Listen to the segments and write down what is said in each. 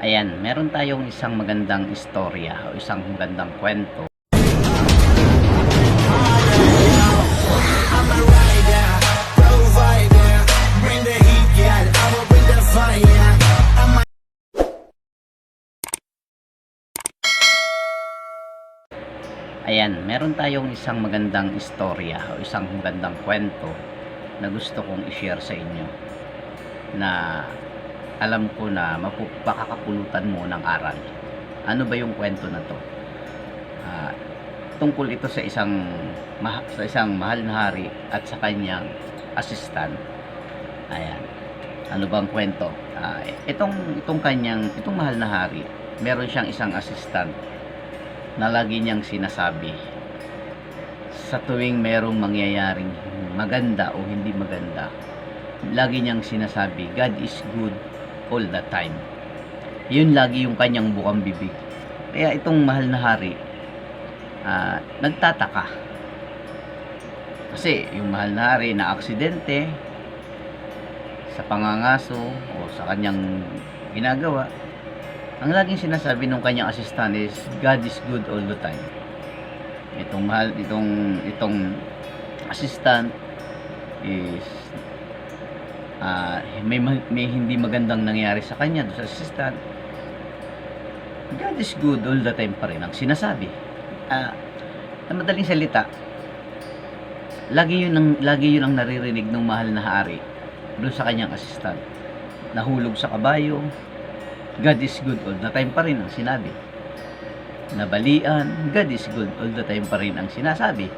Ayan, meron tayong isang magandang istorya o isang magandang kwento. Ayan, meron tayong isang magandang istorya o isang magandang kwento na gusto kong i-share sa inyo na alam ko na makakapulutan mo ng aral. Ano ba yung kwento na to? Ah, tungkol ito sa isang sa isang mahal na hari at sa kanyang assistant. Ayan. Ano bang kwento? Ah, itong itong kanyang itong mahal na hari, meron siyang isang assistant na lagi niyang sinasabi sa tuwing merong mangyayaring maganda o hindi maganda lagi niyang sinasabi God is good all the time. Yun lagi yung kanyang bukang bibig. Kaya itong mahal na hari ah, nagtataka. Kasi yung mahal na hari na aksidente sa pangangaso o sa kanyang ginagawa ang laging sinasabi ng kanyang assistant is God is good all the time. Itong mahal itong itong assistant is ah, may ma- may hindi magandang nangyari sa kanya doon sa assistant. God is good all the time pa rin ang sinasabi. Ah, na madaling salita, lagi yun ang lagi yun ang naririnig ng mahal na hari doon sa kanyang assistant. Nahulog sa kabayo, God is good all the time pa rin ang sinabi. Nabalian, God is good all the time pa rin ang sinasabi.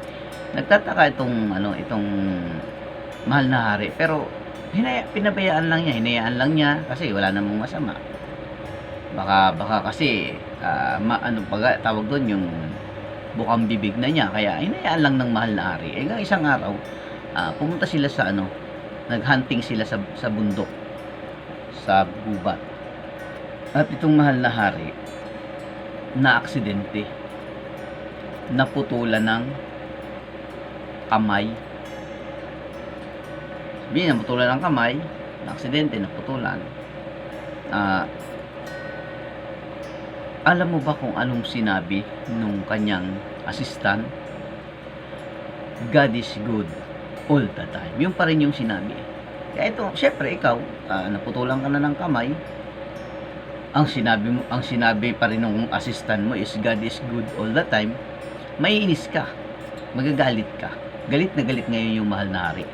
Nagtataka itong ano, itong mahal na hari, pero hinaya, pinabayaan lang niya, hinayaan lang niya kasi wala namang masama. Baka baka kasi ah, ma, ano baga tawag doon yung bukang bibig na niya kaya hinayaan lang ng mahal na hari. Eh, isang araw, ah, pumunta sila sa ano, naghunting sila sa sa bundok sa gubat. At itong mahal na hari na aksidente naputulan ng kamay. Sabihin, naputulan ng kamay, na aksidente, naputulan. Ah, alam mo ba kung anong sinabi nung kanyang assistant? God is good all the time. Yung pa rin yung sinabi. Kaya ito, syempre ikaw, ah, naputulan ka na ng kamay, ang sinabi mo ang sinabi pa rin ng assistant mo is God is good all the time maiinis ka magagalit ka galit na galit ngayon yung mahal na hari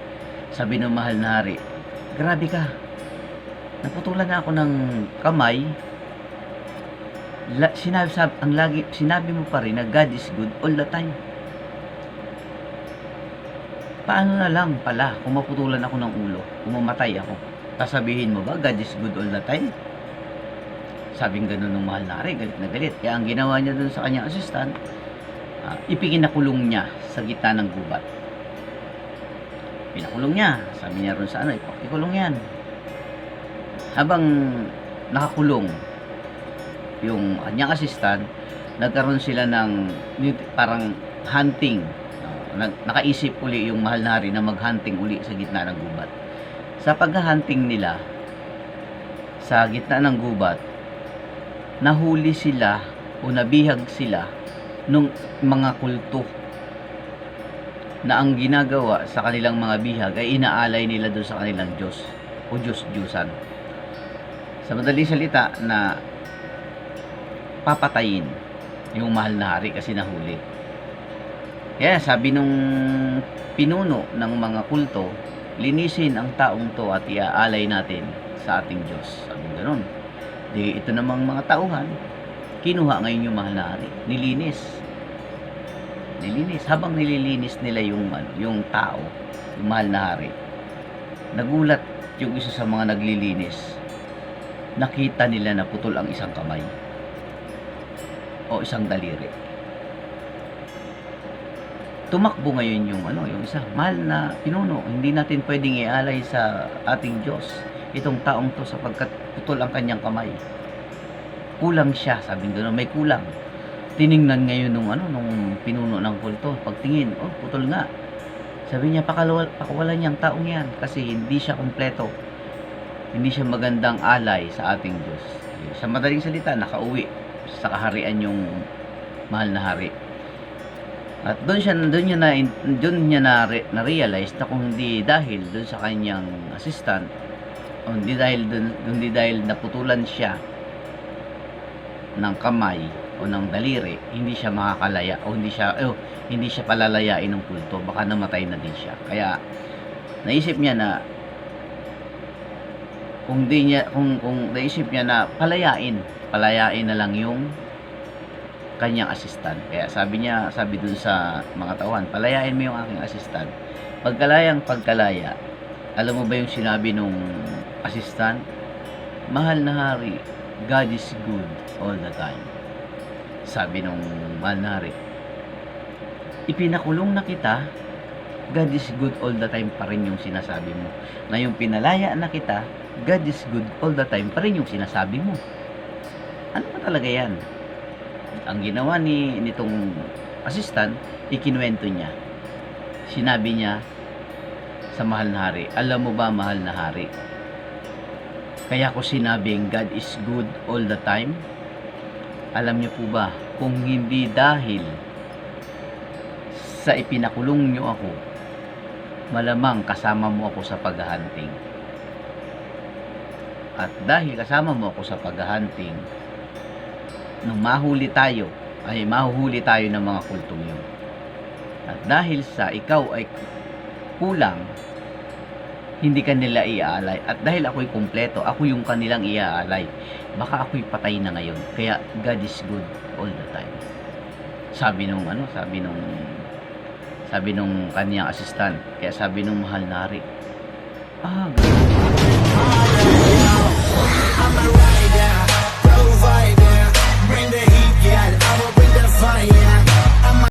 sabi ng mahal na hari grabe ka. Naputulan na ako ng kamay. La, sinabi sab, ang lagi sinabi mo pa rin na God is good all the time. Paano na lang pala kung maputulan ako ng ulo kung mamatay ako? Sasabihin mo ba God is good all the time? Sabing ganun ng mahal na hari, galit na galit. Kaya ang ginawa niya dun sa kanyang assistant, uh, ipikinakulong niya sa gitna ng gubat. Pinakulong niya. Sabi niya ron sa ano, "Ipa- ikulong yan. Habang nakakulong yung kanyang assistant, nagkaroon sila ng parang hunting. Uh, nag- nakaisip uli yung mahal na hari na mag-hunting uli sa gitna ng gubat. Sa pag-hunting nila, sa gitna ng gubat, nahuli sila o nabihag sila nung mga kulto na ang ginagawa sa kanilang mga bihag ay inaalay nila doon sa kanilang Diyos o Diyos-Diyusan. Sa madaling salita na papatayin yung mahal na hari kasi nahuli. Kaya sabi nung pinuno ng mga kulto, linisin ang taong to at iaalay natin sa ating Diyos. Sabi ganun. Di ito namang mga tauhan, kinuha ngayon yung mahal na hari. Nilinis. Nilinis. Habang nililinis nila yung, ano, yung tao, yung mahal na hari, nagulat yung isa sa mga naglilinis. Nakita nila na putol ang isang kamay o isang daliri. Tumakbo ngayon yung ano, yung isa, mahal na pinuno. Hindi natin pwedeng ialay sa ating Diyos itong taong to sapagkat putol ang kanyang kamay. Kulang siya, sabi doon, may kulang. Tiningnan ngayon nung ano, nung pinuno ng kulto, pagtingin, oh, putol nga. Sabi niya, pakawala, pakawalan niya ang taong yan kasi hindi siya kumpleto. Hindi siya magandang alay sa ating Diyos. Sa madaling salita, nakauwi sa kaharian yung mahal na hari. At doon siya doon niya na doon niya na, na realize na kung hindi dahil doon sa kanyang assistant hindi dahil doon hindi dahil naputulan siya ng kamay o ng daliri, hindi siya makakalaya o hindi siya oh, hindi siya palalayain ng kulto, baka namatay na din siya. Kaya naisip niya na kung di niya kung kung naisip niya na palayain, palayain na lang yung kanyang assistant. Kaya sabi niya, sabi dun sa mga tauhan, palayain mo yung aking assistant. Pagkalayang pagkalaya, alam mo ba yung sinabi nung assistant? Mahal na hari, God is good all the time. Sabi nung mahal na hari, ipinakulong na kita, God is good all the time pa rin yung sinasabi mo. Na yung pinalaya na kita, God is good all the time pa rin yung sinasabi mo. Ano ba talaga yan? Ang ginawa ni nitong assistant, ikinuwento niya. Sinabi niya sa mahal na hari, alam mo ba mahal na hari? Kaya ko sinabing God is good all the time. Alam niyo po ba, kung hindi dahil sa ipinakulong niyo ako, malamang kasama mo ako sa paghahunting. At dahil kasama mo ako sa paghahunting, nung mahuli tayo, ay mahuhuli tayo ng mga kultong yun. At dahil sa ikaw ay kulang, hindi ka nila iaalay. At dahil ako'y kumpleto, ako yung kanilang iaalay. Baka ako'y patay na ngayon. Kaya God is good all the time. Sabi nung ano, sabi nung sabi nung kanyang assistant. Kaya sabi nung mahal na hari, ah, ganun.